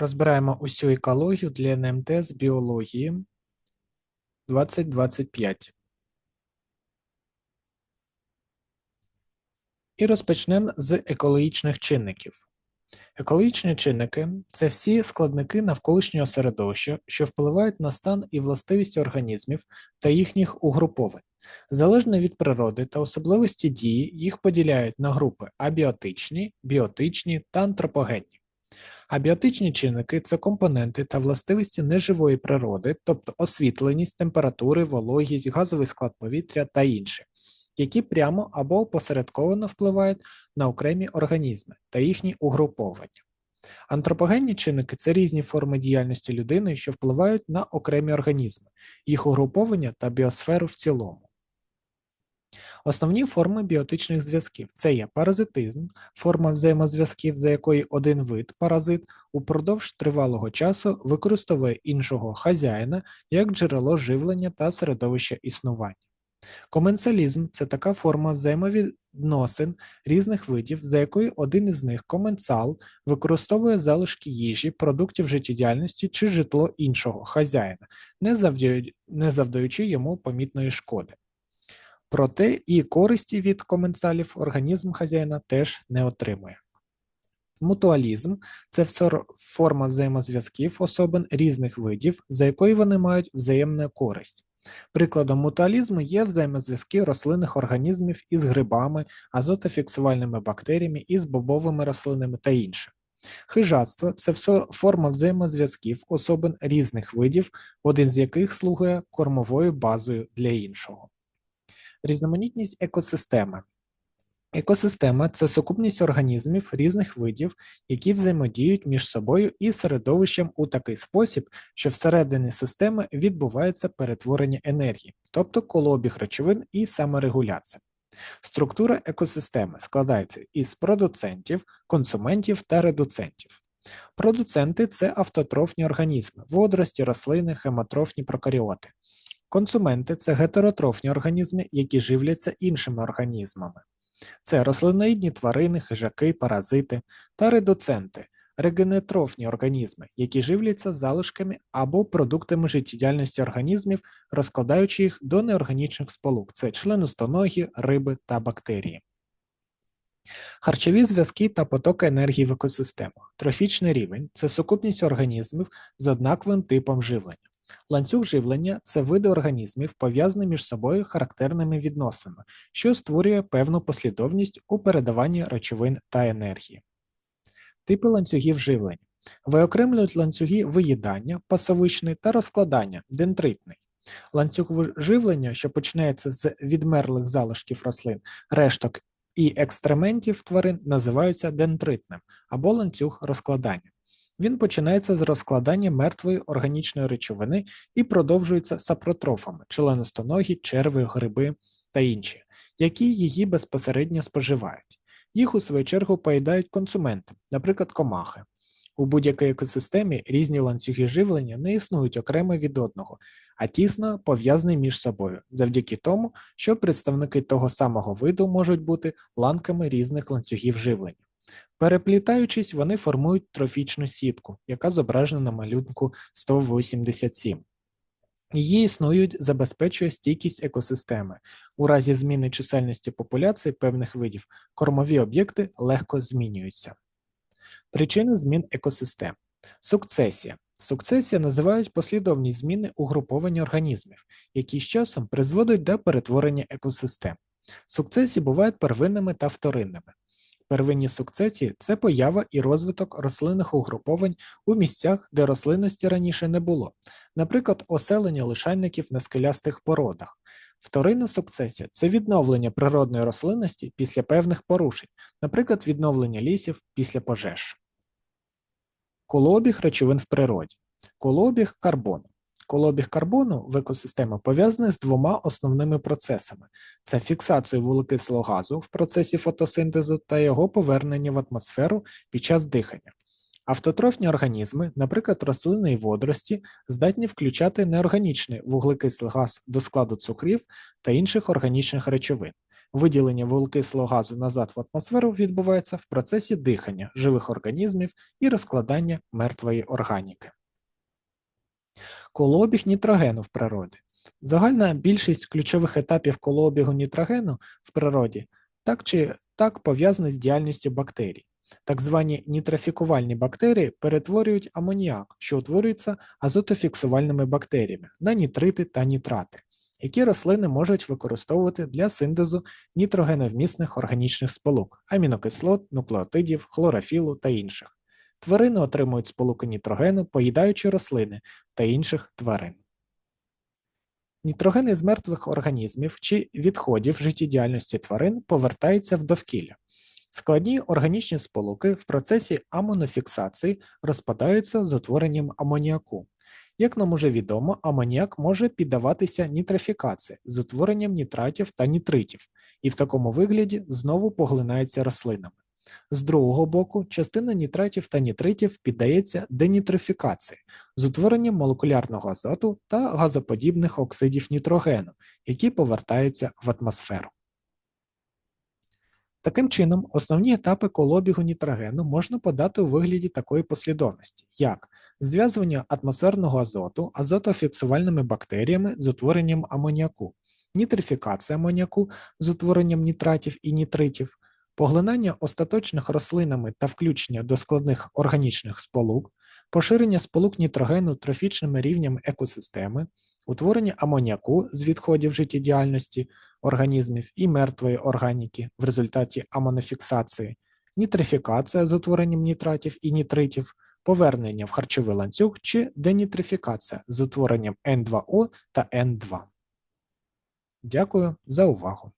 Розбираємо усю екологію для НМТ з біології 2025. І розпочнемо з екологічних чинників. Екологічні чинники це всі складники навколишнього середовища, що впливають на стан і властивість організмів та їхніх угруповань. Залежно від природи та особливості дії, їх поділяють на групи абіотичні, біотичні та антропогенні. Абіотичні чинники це компоненти та властивості неживої природи, тобто освітленість, температури, вологість, газовий склад повітря та інші, які прямо або опосередковано впливають на окремі організми та їхні угруповання. Антропогенні чинники це різні форми діяльності людини, що впливають на окремі організми, їх угруповання та біосферу в цілому. Основні форми біотичних зв'язків це є паразитизм, форма взаємозв'язків, за якої один вид паразит упродовж тривалого часу використовує іншого хазяїна як джерело живлення та середовища існування. Коменсалізм це така форма взаємовідносин різних видів, за якою один із них коменсал використовує залишки їжі, продуктів життєдіяльності чи житло іншого хазяїна, не завдаючи йому помітної шкоди. Проте і користі від коменсалів організм хазяїна теж не отримує. Мутуалізм це форма взаємозв'язків особин різних видів, за якою вони мають взаємну користь. Прикладом мутуалізму є взаємозв'язки рослинних організмів із грибами, азотофіксувальними бактеріями, із бобовими рослинами та інше. Хижацтво це форма взаємозв'язків особин різних видів, один з яких слугує кормовою базою для іншого. Різноманітність екосистеми. Екосистема це сукупність організмів різних видів, які взаємодіють між собою і середовищем у такий спосіб, що всередині системи відбувається перетворення енергії, тобто колообіг речовин і саморегуляція. Структура екосистеми складається із продуцентів, консументів та редуцентів. Продуценти це автотрофні організми, водорості, рослини, хемотрофні прокаріоти. Консументи це гетеротрофні організми, які живляться іншими організмами. Це рослиноїдні тварини, хижаки, паразити та редуценти, регенетрофні організми, які живляться залишками або продуктами життєдіяльності організмів, розкладаючи їх до неорганічних сполук це членостоногі, риби та бактерії. Харчові зв'язки та потоки енергії в екосистемах. Трофічний рівень це сукупність організмів з однаковим типом живлення. Ланцюг живлення це види організмів, пов'язані між собою характерними відносинами, що створює певну послідовність у передаванні речовин та енергії. Типи ланцюгів живлення виокремлюють ланцюги виїдання, пасовичний та розкладання дентритний. Ланцюг живлення, що починається з відмерлих залишків рослин, решток і екстрементів тварин, називаються дентритним або ланцюг розкладання. Він починається з розкладання мертвої органічної речовини і продовжується сапротрофами, членостоногі, черви, гриби та інші, які її безпосередньо споживають. Їх, у свою чергу, поїдають консументи, наприклад, комахи. У будь-якій екосистемі різні ланцюги живлення не існують окремо від одного, а тісно пов'язані між собою, завдяки тому, що представники того самого виду можуть бути ланками різних ланцюгів живлення. Переплітаючись, вони формують трофічну сітку, яка зображена на малюнку 187. Її існують, забезпечує стійкість екосистеми. У разі зміни чисельності популяції певних видів кормові об'єкти легко змінюються. Причини змін екосистем. Сукцесія. Сукцесія називають послідовність зміни угруповання організмів, які з часом призводять до перетворення екосистем. Сукцесії бувають первинними та вторинними. Первинні сукцесії це поява і розвиток рослинних угруповань у місцях, де рослинності раніше не було, наприклад, оселення лишайників на скелястих породах. Вторинна сукцесія це відновлення природної рослинності після певних порушень, наприклад, відновлення лісів після пожеж. Колообіг речовин в природі. Колообіг карбону. Колобіг карбону в екосистемі пов'язаний з двома основними процесами: це фіксацією вуглекислого газу в процесі фотосинтезу та його повернення в атмосферу під час дихання. Автотрофні організми, наприклад, рослини і водорості, здатні включати неорганічний вуглекислий газ до складу цукрів та інших органічних речовин. Виділення вуглекислого газу назад в атмосферу відбувається в процесі дихання живих організмів і розкладання мертвої органіки. Колообіг нітрогену в природі. Загальна більшість ключових етапів колообігу нітрогену в природі так чи так пов'язані з діяльністю бактерій. Так звані нітрофікувальні бактерії перетворюють амоніак, що утворюється азотофіксувальними бактеріями, на нітрити та нітрати, які рослини можуть використовувати для синтезу нітрогеновмісних органічних сполук, амінокислот, нуклеотидів, хлорофілу та інших. Тварини отримують сполуки нітрогену, поїдаючи рослини та інших тварин. Нітроген із мертвих організмів чи відходів життєдіяльності тварин повертається в довкілля. Складні органічні сполуки в процесі амонофіксації розпадаються з утворенням амоніаку. Як нам уже відомо, амоніак може піддаватися нітрофікації з утворенням нітратів та нітритів, і в такому вигляді знову поглинається рослинами. З другого боку, частина нітратів та нітритів піддається денітрофікації з утворенням молекулярного азоту та газоподібних оксидів нітрогену, які повертаються в атмосферу. Таким чином, основні етапи колобігу нітрогену можна подати у вигляді такої послідовності, як зв'язування атмосферного азоту азотофіксувальними бактеріями з утворенням амоніаку, нітрифікація амоніаку з утворенням нітратів і нітритів, поглинання остаточних рослинами та включення до складних органічних сполук, поширення сполук нітрогену трофічними рівнями екосистеми, утворення амоніаку з відходів життєдіяльності організмів і мертвої органіки в результаті амонофіксації, нітрифікація з утворенням нітратів і нітритів, повернення в харчовий ланцюг чи денітрифікація з утворенням N2O та N2. Дякую за увагу.